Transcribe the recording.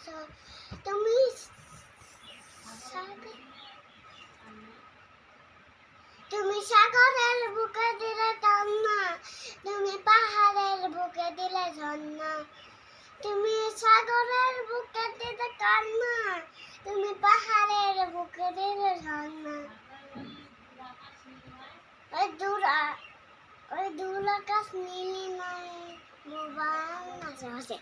তুমি তুমি সাগরের বুকে দিলে কান্না তুমি পাহাড়ের বুকে দিলে ঝর্ণা তুমি সাগরের বুকে দিলে কান্না তুমি পাহাড়ের বুকে দিলে ঝর্ণা ওই দূর ওই দূর আকাশ নীলি নয় মোবাইল আশেপাশে